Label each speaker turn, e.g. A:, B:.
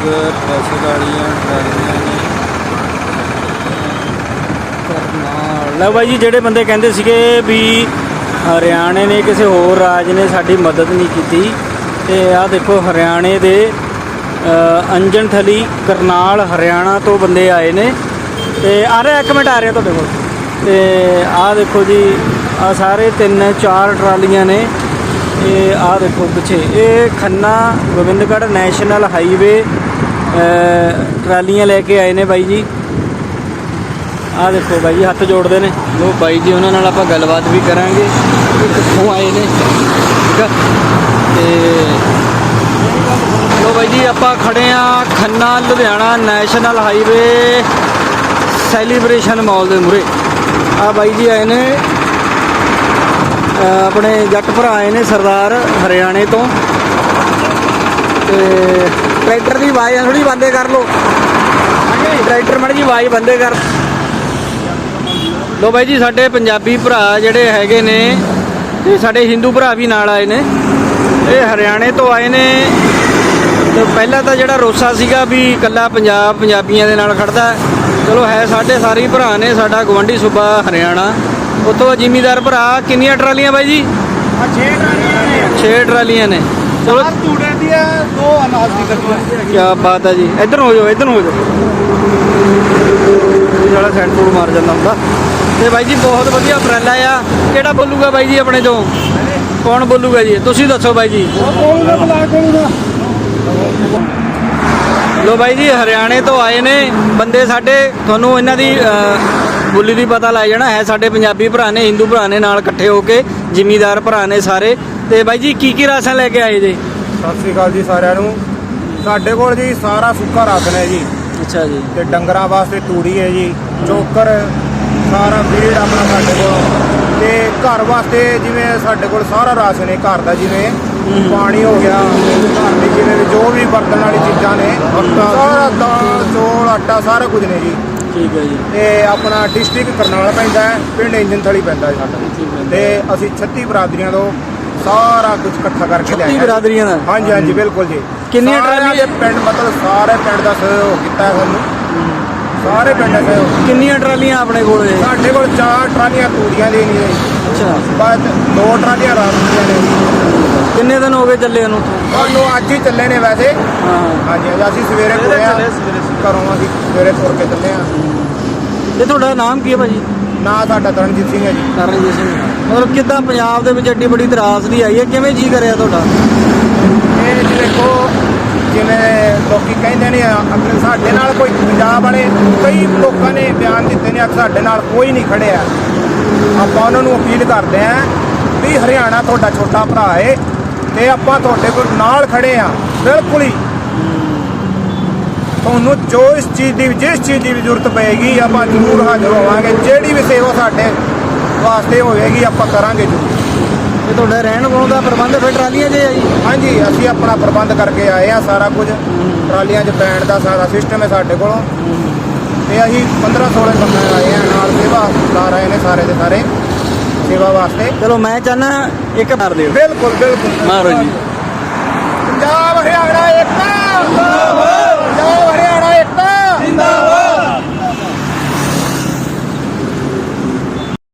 A: ਬੱਸ ਗਾੜੀਆਂ ਟਰਾਲੀਆਂ ਨੇ। ਕਰਨਾਲ ਲੈ ਬਾਈ ਜੀ ਜਿਹੜੇ ਬੰਦੇ ਕਹਿੰਦੇ ਸੀਗੇ ਵੀ ਹਰਿਆਣੇ ਨੇ ਕਿਸੇ ਹੋਰ ਰਾਜ ਨੇ ਸਾਡੀ ਮਦਦ ਨਹੀਂ ਕੀਤੀ ਤੇ ਆਹ ਦੇਖੋ ਹਰਿਆਣੇ ਦੇ ਅ, ਅੰਜਨ ਥਲੀ ਕਰਨਾਲ ਹਰਿਆਣਾ ਤੋਂ ਬੰਦੇ ਆਏ ਨੇ। ਤੇ ਆ ਰਿਹਾ ਇੱਕ ਮਿੰਟ ਆ ਰਿਹਾ ਤੁਹਾਡੇ ਕੋਲ। ਤੇ ਆਹ ਦੇਖੋ ਜੀ ਆ ਸਾਰੇ ਤਿੰਨ ਚਾਰ ਟਰਾਲੀਆਂ ਨੇ। ਇਹ ਆਹ ਦੇਖੋ ਪਿੱਛੇ ਇਹ ਖੰਨਾ ਗੋਬਿੰਦਗੜ੍ਹ ਨੈਸ਼ਨਲ ਹਾਈਵੇ ਟਰਾਲੀਆਂ ਲੈ ਕੇ ਆਏ ਨੇ ਬਾਈ ਜੀ। ਆਹ ਦੇਖੋ ਬਾਈ ਜੀ, ਹੱਥ ਜੋੜਦੇ ਨੇ। ਉਹ ਬਾਈ ਜੀ, ਉਹਨਾਂ ਨਾਲ ਆਪਾਂ ਗੱਲਬਾਤ ਵੀ ਕਰਾਂਗੇ। ਕਿ ਕਿੱਥੋਂ ਆਏ ਨੇ, ਠੀਕ ਆ? ਤੇ ਲੋ ਬਾਈ ਜੀ, ਆਪਾਂ ਖੜੇ ਆ Khanna, Ludhiana national highway celebration mall ਦੇ ਮੂਰੇ ਆ ਬਾਈ ਜੀ ਆਏ ਨੇ। ਆਪਣੇ ਜੱਟ ਭਰਾ ਆਏ ਨੇ ਸਰਦਾਰ ਹਰਿਆਣੇ ਤੋਂ। ਤੇ ਟਰੈਕਟਰ ਦੀ ਆਵਾਜ਼ ਥੋੜੀ ਬੰਦੇ ਕਰ ਲੋ ਟਰੈਕਟਰ ਮੜ ਜੀ ਆਵਾਜ਼ ਬੰਦੇ ਕਰ। ਲੋ ਬਾਈ ਜੀ ਸਾਡੇ ਪੰਜਾਬੀ ਭਰਾ ਜਿਹੜੇ ਹੈਗੇ ਨੇ ਤੇ ਸਾਡੇ ਹਿੰਦੂ ਭਰਾ ਵੀ ਨਾਲ ਆਏ ਨੇ। ਇਹ ਹਰਿਆਣੇ ਤੋਂ ਆਏ ਨੇ। ਤੇ ਪਹਿਲਾਂ ਤਾਂ ਜਿਹੜਾ ਰੋਸਾ ਸੀਗਾ ਵੀ ਇਕੱਲਾ ਪੰਜਾਬ ਪੰਜਾਬੀਆਂ ਦੇ ਨਾਲ ਖੜਦਾ। ਚਲੋ ਹੈ ਸਾਡੇ ਸਾਰੇ ਭਰਾ ਨੇ ਸਾਡਾ ਗਵੰਡੀ ਸੂਬਾ ਹਰਿਆਣਾ। ਉਤੋਂ ਜ਼ਿਮੀਦਾਰ ਭਰਾ ਕਿੰਨੀਆਂ ਟਰਾਲੀਆਂ ਬਾਈ ਜੀ?
B: ਆ 6 ਟਰਾਲੀਆਂ ਨੇ।
A: 6 ਟਰਾਲੀਆਂ ਨੇ। ਚਲੋ
B: ਚਾਰ ਤੂੜੇ ਦੀ ਹੈ ਦੋ ਅਨਾਜ ਦੀ ਕੱਟੀਆਂ
A: ਕੀ ਬਾਤ ਹੈ ਜੀ। ਇੱਧਰ ਨੂੰ ਹੋ ਜਾਓ ਇੱਧਰ ਨੂੰ ਹੋ ਜਾਓ। ਇਹ ਜਿਹੜਾ ਸੈਂਟਰ ਮਾਰ ਜਾਂਦਾ ਹੁੰਦਾ। ਤੇ ਬਾਈ ਜੀ ਬਹੁਤ ਵਧੀਆ ਉਪਰਾਲਾ ਆ। ਕਿਹੜਾ ਬੋਲੂਗਾ ਬਾਈ ਜੀ ਆਪਣੇ ਚੋਂ? ਕੌਣ ਬੋਲੂਗਾ ਜੀ? ਤੁਸੀਂ ਦੱਸੋ ਬਾਈ ਜੀ।
B: ਕੋਲੂਗਾ ਬੁਲਾ ਕੋਲੂਗਾ
A: ਲੋ ਬਾਈ ਜੀ ਹਰਿਆਣੇ ਤੋਂ ਆਏ ਨੇ। ਬੰਦੇ ਸਾਡੇ ਤੁਹਾਨੂੰ ਇਹਨਾਂ ਦੀ ਅਹ, ਬੋਲੀ ਦੀ ਪਤਾ ਲੱਗ ਜਾਣਾ। ਹੈ ਸਾਡੇ ਪੰਜਾਬੀ ਭਰਾ ਨੇ ਹਿੰਦੂ ਭਰਾ ਨੇ ਨਾਲ ਇਕੱਠੇ ਹੋ ਕੇ ਜ਼ਿਮੀਦਾਰ ਭਰਾ ਨੇ ਸਾਰੇ। ਤੇ ਬਾਈ ਜੀ ਕੀ ਕੀ ਰਾਸ਼ਨ ਲੈ ਕੇ ਆਏ ਜੀ?
B: ਸਤਿ ਸ੍ਰੀ ਅਕਾਲ ਜੀ ਸਾਰਿਆਂ ਨੂੰ। ਸਾਡੇ ਕੋਲ ਜੀ ਸਾਰਾ ਸੁੱਕਾ ਰਾਸ਼ਨ ਹੈ ਜੀ।
A: ਅੱਛਾ ਜੀ।
B: ਤੇ ਡੰਗਰਾਂ ਵਾਸਤੇ ਤੂੜੀ ਹੈ ਜੀ ਚੋਕਰ ਸਾਰਾ ਫੀਡ ਆਪਣਾ ਸਾਡੇ ਕੋਲ। ਤੇ ਘਰ ਵਾਸਤੇ ਜਿਵੇਂ ਸਾਡੇ ਕੋਲ ਸਾਰਾ ਰਾਸ਼ਨ ਹੈ ਘਰ ਦਾ ਜਿਵੇਂ ਪਾਣੀ ਹੋ ਗਿਆ ਘਰ ਦੇ ਜਿਵੇਂ ਵੀ ਜੋ ਵੀ ਵਰਤਣ ਵਾਲੀ ਚੀਜ਼ਾਂ ਨੇ ਸਾਰਾ ਦਾਲ ਚੋਲ ਆਟਾ ਸਾਰਾ ਕੁਝ ਨੇ ਜੀ।
A: ਠੀਕ ਹੈ ਜੀ।
B: ਤੇ ਆਪਣਾ ਡਿਸਟ੍ਰਿਕਟ ਕਰਨਾਲ ਪੈਂਦਾ ਹੈ ਪਿੰਡ ਇੰਜਨ ਥਲੀ ਪੈਂਦਾ ਹੈ ਸਾਡਾ ਤੇ ਅਸੀਂ 36 ਬਰਾਦਰੀਆਂ ਤੋਂ ਸਾਰਾ ਕੁਝ ਇਕੱਠਾ ਕਰਕੇ
A: 36
B: ਲਿਆਏ ਹਾਂ।
A: ਬਰਾਦਰੀਆਂ ਦਾ?
B: ਹਾਂਜੀ ਹਾਂਜੀ ਬਿਲਕੁਲ ਜੀ।
A: ਕਿੰਨੀਆਂ ਟਰਾਲੀਆਂ?
B: ਦੇ ਪਿੰਡ ਮਤਲਬ ਸਾਰੇ ਪਿੰਡ ਦਾ ਸਹਿਯੋਗ ਕੀਤਾ ਹੈ ਸਾਨੂੰ। ਸਾਰੇ ਪਿੰਡ ਦਾ ਸਹਿਯੋਗ
A: ਕਿੰਨੀਆਂ ਟਰਾਲੀਆਂ ਆਪਣੇ ਕੋਲ ਇਹ?
B: ਸਾਡੇ ਕੋਲ ਚਾਰ ਟਰਾਲੀਆਂ ਤੂੜੀਆਂ ਦੀ ਨੇ।
A: ਅੱਛਾ।
B: ਬਾਅਦ ਦੋ ਟਰਾਲੀਆਂ ਰਾਤ ਦੀਆਂ ਨੇ।
A: ਕਿੰਨੇ ਦਿਨ ਹੋ ਗਏ ਚੱਲੇ ਨੂੰ?
B: ਸਾਨੂੰ ਅੱਜ ਹੀ ਚੱਲੇ ਨੇ ਵੈਸੇ।
A: ਹਾਂ।
B: ਹਾਂਜੀ ਅਸੀਂ ਸਵੇਰੇ ਤੁਰੇ ਆ ਘਰੋਂ ਅਸੀਂ ਸਵੇਰੇ ਤੁਰ ਕੇ ਚੱਲੇ ਆ
A: ਇਹ ਤੁਹਾਡਾ ਨਾਮ ਕੀ ਹੈ ਭਾਜੀ?
B: ਨਾ ਸਾਡਾ ਤਰਨਜੀਤ ਸਿੰਘ ਹੈ ਜੀ।
A: ਕਰਨਜੀਤ ਸਿੰਘ। ਮਤਲਬ ਕਿੱਦਾਂ ਪੰਜਾਬ ਦੇ ਵਿੱਚ ਐਡੀ ਬੜੀ ਤਰਾਸਦੀ ਆਈ ਹੈ? ਕਿਵੇਂ ਜੀ ਕਰਿਆ ਤੁਹਾਡਾ?
B: ਇਹ ਜੀ ਦੇਖੋ ਜਿਵੇਂ ਲੋਕੀ ਕਹਿੰਦੇ ਨੇ ਅਗਰ ਸਾਡੇ ਨਾਲ ਕੋਈ ਪੰਜਾਬ ਵਾਲੇ ਕਈ ਲੋਕਾਂ ਨੇ ਬਿਆਨ ਦਿੱਤੇ ਨੇ ਕਿ ਸਾਡੇ ਨਾਲ ਕੋਈ ਨਹੀਂ ਖੜਿਆ। ਆਪਾਂ ਉਹਨਾਂ ਨੂੰ ਅਪੀਲ ਕਰਦੇ ਆਂ ਵੀ ਹਰਿਆਣਾ ਤੁਹਾਡਾ ਛੋਟਾ ਭਰਾ ਏ ਤੇ ਆਪਾਂ ਤੁਹਾਡੇ ਕੋਲ ਨਾਲ ਖੜੇ ਆ ਬਿਲਕੁਲ ਹੀ। ਤੁਹਾਨੂੰ ਜੋ ਇਸ ਚੀਜ਼ ਦੀ ਜਿਸ ਚੀਜ਼ ਦੀ ਜ਼ਰੂਰਤ ਪਏਗੀ ਆਪਾਂ ਜ਼ਰੂਰ ਹਾਜ਼ਰ ਹੋਵਾਂਗੇ। ਜਿਹੜੀ ਵੀ ਸੇਵਾ ਸਾਡੇ ਵਾਸਤੇ ਹੋਵੇਗੀ ਆਪਾਂ ਕਰਾਂਗੇ ਜ਼ਰੂਰ।
A: ਇਹ ਤੁਹਾਡਾ ਰਹਿਣ ਖਾਣ ਦਾ ਪ੍ਰਬੰਧ ਫਿਰ ਟਰਾਲੀਆਂ 'ਚ ਹੈ ਜੀ?
B: ਹਾਂਜੀ ਅਸੀਂ ਆਪਣਾ ਪ੍ਰਬੰਧ ਕਰਕੇ ਆਏ ਆ ਸਾਰਾ ਕੁਝ। ਟਰਾਲੀਆਂ 'ਚ ਬੈਂਡ ਦਾ ਸਾਰਾ ਸਿਸਟਮ ਹੈ ਸਾਡੇ ਕੋਲੋਂ। ਤੇ ਅਸੀਂ 15 16 ਬੰਦੇ ਆਏ ਆ ਨਾਲ ਸੇਵਾਦਾਰ ਆਏ ਨੇ ਸਾਰੇ ਦੇ ਸਾਰੇ ਸੇਵਾ ਵਾਸਤੇ।
A: ਚਲੋ ਮੈਂ ਚਾਹਨਾ ਇੱਕ ਮਾਰ ਦਿਓ।
B: ਬਿਲਕੁਲ ਬਿਲਕੁਲ।
A: ਮਾਰੋ ਜੀ।
B: ਪੰਜਾਬ ਹਰਿਆਣਾ ਏਕਤਾ।